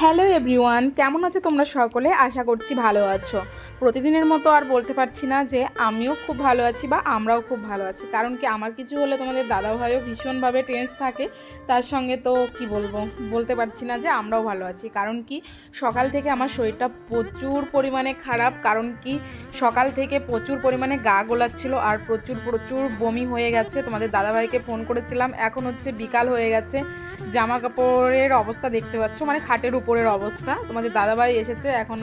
Hello everyone, কেমন আছো তোমরা সকলে? আশা করছি ভালো আছো। প্রতিদিনের মতো আর বলতে পারছি না যে আমিও খুব ভালো আছি বা আমরাও খুব ভালো আছি। কারণ কি আমার কিছু হলে তোমাদের দাদা ভাইও ভীষণভাবে টেন্স থাকে। তার সঙ্গে তো কি বলব? বলতে পারছি না যে আমরাও ভালো আছি। কারণ কি সকাল থেকে আমার শরীরটা প্রচুর পরিমাণে খারাপ। কারণ কি সকাল থেকে প্রচুর পরিমাণে গা গোলাচ্ছিল আর প্রচুর প্রচুর বমি হয়ে গেছে। তোমাদের দাদাভাইকে ফোন করেছিলাম। এখন হচ্ছে বিকাল হয়ে গেছে। জামা কাপড়ের অবস্থা দেখতে পাচ্ছ। মানে খাটের উপরের অবস্থা। তোমাদের দাদাভাই এসেছে, এখন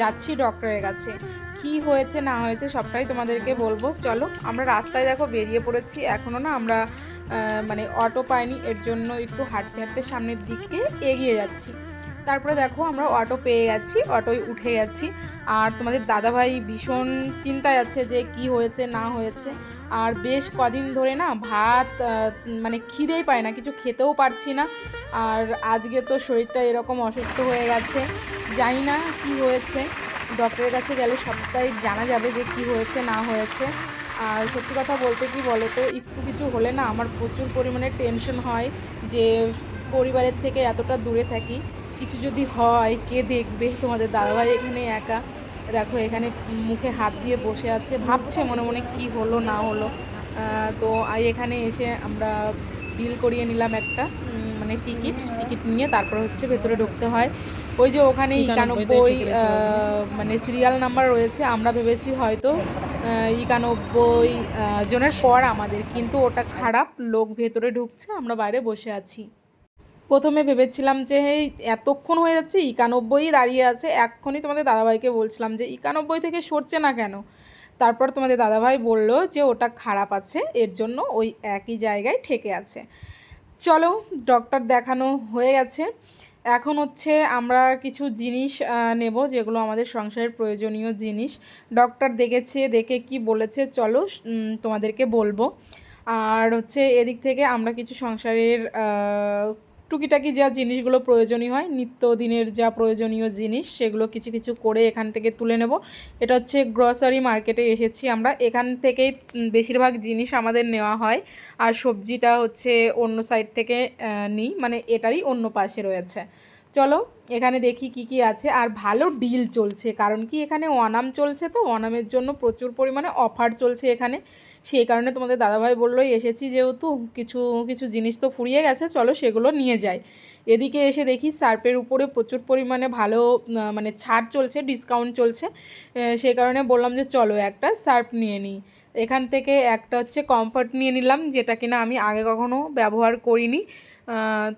যাচ্ছি ডক্টরের কাছে। কি হয়েছে, না হয়েছে, সবটাই তোমাদেরকে বলব। চলো, আমরা রাস্তায় দেখো, বেরিয়ে পড়েছি। এখনও না আমরা মানে অটো পাইনি, এর জন্য একটু হাঁটতে হাঁটতে সামনের দিকে এগিয়ে যাচ্ছি। তারপরে দেখো, আমরা অটো পেয়ে গেছি, অটোয় উঠে গেছি। আর তোমাদের দাদাভাই ভীষণ চিন্তায় আছে যে কি হয়েছে, না হয়েছে। আর বেশ কদিন ধরে না ভাত মানে খিদেই পায় না, কিছু খেতেও পারছি না। আর আজকে তো শরীরটা এরকম অসুস্থ হয়ে গেছে। জানি না কি হয়েছে। ডক্টরের কাছে গেলে সবটাই জানা যাবে যে কি হয়েছে, না হয়েছে। আর সত্যি কথা বলতে কি বলো তো একটু কিছু হলে না আমার প্রচুর পরিমাণে টেনশন হয় যে পরিবারের থেকে এতটা দূরে থাকি। কিছু যদি হয়, কে দেখবে? তোমাদের দাদাভাই এখানে একা। দেখো, এখানে মুখে হাত দিয়ে বসে আছে। ভাবছে মনে মনে কি হলো, না হলো। তো এখানে এসে আমরা বিল করিয়ে নিলাম একটা। মানে টিকিট টিকিট নিয়ে তারপর হচ্ছে ভেতরে ঢুকতে হয়। ওই যে ওখানে একানব্বই মানে সিরিয়াল নাম্বার রয়েছে আমরা ভেবেছি হয়তো একানব্বই জনের পর আমাদের কিন্তু ওটা খারাপ লোক ভেতরে ঢুকছে আমরা বাইরে বসে আছি। প্রথমে ভেবেছিলাম যে এই এতক্ষণ হয়ে যাচ্ছে একানব্বই দাঁড়িয়ে আছে। এক্ষুনি তোমাদের দাদাভাইকে বলছিলাম যে একানব্বই থেকে সরছে না কেন? তারপর তোমাদের দাদাভাই বলল যে ওটা খারাপ আছে এর জন্য ওই একই জায়গায় ঠেকে আছে। চলো ডক্টর দেখানো হয়ে গেছে। এখন হচ্ছে আমরা কিছু জিনিস নেব যেগুলো আমাদের সংসারের প্রয়োজনীয় জিনিস। ডক্টর দেখেছে, দেখে কি বলেছে, চলো তোমাদেরকে বলব। আর হচ্ছে এদিক থেকে আমরা কিছু সংসারের টুকিটাকি যা জিনিসগুলো প্রয়োজনীয় হয়, নিত্যদিনের যা প্রয়োজনীয় জিনিস, সেগুলো কিছু কিছু করে এখান থেকে তুলে নেব। এটা হচ্ছে গ্রসারি মার্কেটে এসেছি আমরা। এখান থেকেই বেশিরভাগ জিনিস আমাদের নেওয়া হয়। আর সবজিটা হচ্ছে অন্য সাইড থেকে নিই। মানে এটারই অন্য পাশে রয়েছে। চলো, এখানে দেখি কি কি আছে। আর ভালো ডিল চলছে। কারণ কি এখানে অনাম চলছে তো? অনামের জন্য প্রচুর পরিমাণে অফার চলছে এখানে। সেই কারণে তোমাদের দাদাভাই বলল, এসেছি যেহেতু, কিছু কিছু জিনিস তো ফুরিয়ে গেছে, চলো সেগুলো নিয়ে যাই। এদিকে এসে দেখি সার্পের উপরে প্রচুর পরিমাণে ভালো মানে ছাড় চলছে ডিসকাউন্ট চলছে। সেই কারণে বললাম যে, চলো একটা সার্প নিয়ে নিই। এখান থেকে একটা হচ্ছে কমফর্ট নিয়ে নিলাম, যেটা কিনা আমি আগে কখনো ব্যবহার করিনি।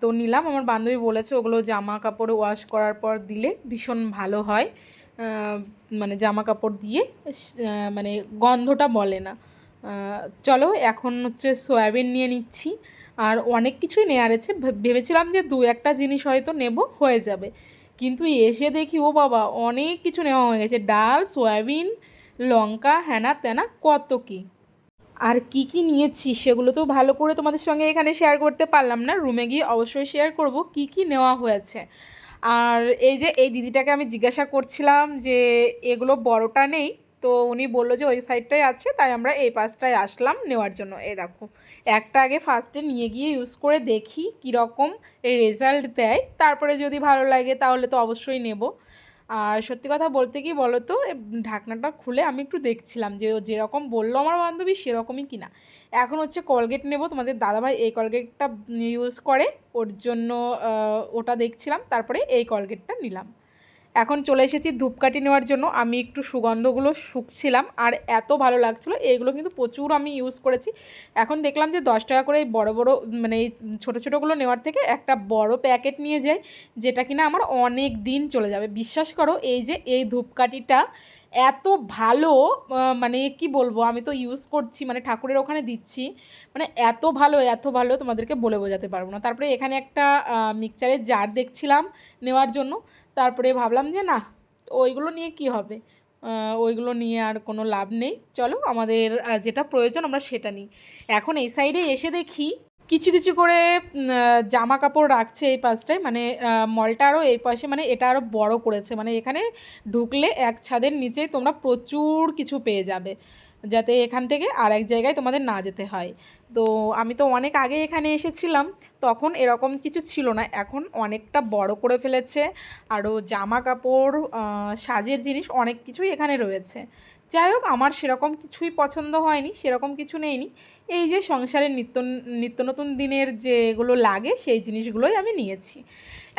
তো নিলাম, আমার বান্ধবী বলেছে ওগুলো জামা কাপড়ে ওয়াশ করার পর দিলে ভীষণ ভালো হয়। মানে জামা কাপড় দিয়ে মানে গন্ধটা বলে না। চলো, এখন হচ্ছে সয়াবিন নিয়ে নিচ্ছি। আর অনেক কিছুই নেওয়ার ভে- ভেবেছিলাম যে দু একটা জিনিস হয়তো নেব, হয়ে যাবে। কিন্তু এসে দেখি, ও বাবা, অনেক কিছু নেওয়া হয়ে গেছে। ডাল, সয়াবিন, লঙ্কা হ্যানা ত্যানা কত কি। আর কি কি নিয়েছি সেগুলো তো ভালো করে তোমাদের সঙ্গে এখানে শেয়ার করতে পারলাম না। রুমে গিয়ে অবশ্যই শেয়ার করব কি কি নেওয়া হয়েছে। আর এই যে, এই দিদিটাকে আমি জিজ্ঞাসা করছিলাম যে, এগুলো বড়টা নেই তো উনি বলল যে ওই সাইডটাই আছে, তাই আমরা এই পাশটায় আসলাম নেওয়ার জন্য। এই দেখো, একটা আগে ফার্স্টে নিয়ে গিয়ে ইউজ করে দেখি কীরকম রেজাল্ট দেয়। তারপরে যদি ভালো লাগে তাহলে তো অবশ্যই নেব। আর সত্যি কথা বলতে কি বলো তো এ ঢাকনাটা খুলে আমি একটু দেখছিলাম যে যেরকম বলল আমার বান্ধবী সেরকমই কিনা। এখন হচ্ছে কলগেট নেব, তোমাদের দাদাভাই এই কলগেটটা ইউজ করে। ওর জন্য ওটা দেখছিলাম, তারপরে এই কলগেটটা নিলাম। এখন চলে এসেছি ধূপকাঠি নেওয়ার জন্য। আমি একটু সুগন্ধগুলো শুকছিলাম আর এত ভালো লাগছিল এইগুলো কিন্তু প্রচুর আমি ইউজ করেছি। এখন দেখলাম যে দশ টাকা করে এই বড় বড় মানে এই ছোটো ছোটোগুলো নেওয়ার থেকে একটা বড় প্যাকেট নিয়ে যাই, যেটা কিনা আমার অনেক দিন চলে যাবে। বিশ্বাস করো, এই যে এই ধূপকাঠিটা এত ভালো মানে কি বলব, আমি তো ইউজ করছি মানে ঠাকুরের ওখানে দিচ্ছি মানে এত ভালো এত ভালো তোমাদেরকে বলে বোঝাতে পারব না। তারপরে এখানে একটা মিক্সচারের জার দেখছিলাম নেওয়ার জন্য। তারপরে ভাবলাম যে না ওইগুলো নিয়ে কি হবে? ওইগুলো নিয়ে আর কোনো লাভ নেই। চলো আমাদের যেটা প্রয়োজন আমরা সেটা নিই। এখন এই সাইডে এসে দেখি কিছু কিছু করে জামা কাপড় রাখছে এই পাশটায়। মানে মলটা আরও এই পাশে মানে এটা আরও বড় করেছে। মানে এখানে ঢুকলে এক ছাদের নিচেই তোমরা প্রচুর কিছু পেয়ে যাবে। যাতে এখান থেকে আর এক জায়গায় তোমাদের না যেতে হয়। তো আমি তো অনেক আগে এখানে এসেছিলাম, তখন এরকম কিছু ছিল না। এখন অনেকটা বড় করে ফেলেছে, আরও জামা কাপড় সাজের জিনিস অনেক কিছুই এখানে রয়েছে। যাই হোক, আমার সেরকম কিছুই পছন্দ হয়নি, সেরকম কিছু নেইনি। এই যে সংসারের নিত্য নিত্য নতুন দিনের যেগুলো লাগে, সেই জিনিসগুলোই আমি নিয়েছি।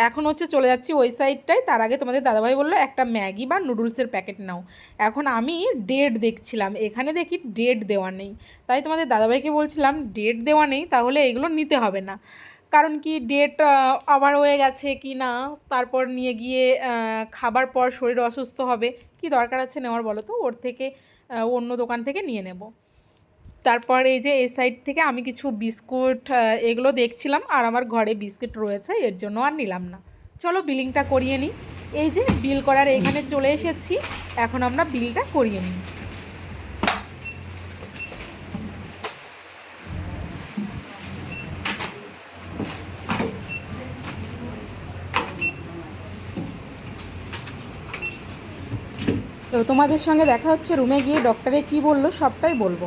এখন হচ্ছে চলে যাচ্ছি ওই সাইডটায় তার আগে তোমাদের দাদাভাই বলল, একটা ম্যাগি বা নুডলসের প্যাকেট নাও। এখন আমি ডেট দেখছিলাম। এখানে দেখি ডেট দেওয়া নেই। তাই তোমাদের দাদাভাইকে বলছিলাম ডেট দেওয়া নেই, তাহলে এগুলো নিতে হবে না। কারণ কি ডেট আবার হয়ে গেছে কি না তারপর নিয়ে গিয়ে খাবার পর শরীর অসুস্থ হবে, কি দরকার আছে নেওয়ার বলো তো? ওর থেকে অন্য দোকান থেকে নিয়ে নেব। তারপর এই যে এই সাইড থেকে আমি কিছু বিস্কুট এগুলো দেখছিলাম, আর আমার ঘরে বিস্কুট রয়েছে, এর জন্য আর নিলাম না। চলো বিলিংটা করিয়ে নিই। এই যে বিল করার এখানে চলে এসেছি, এখন আমরা বিলটা করিয়ে নিই। তো তোমাদের সঙ্গে দেখা হচ্ছে রুমে গিয়ে ডক্টরে কি বলল সবটাই বলব।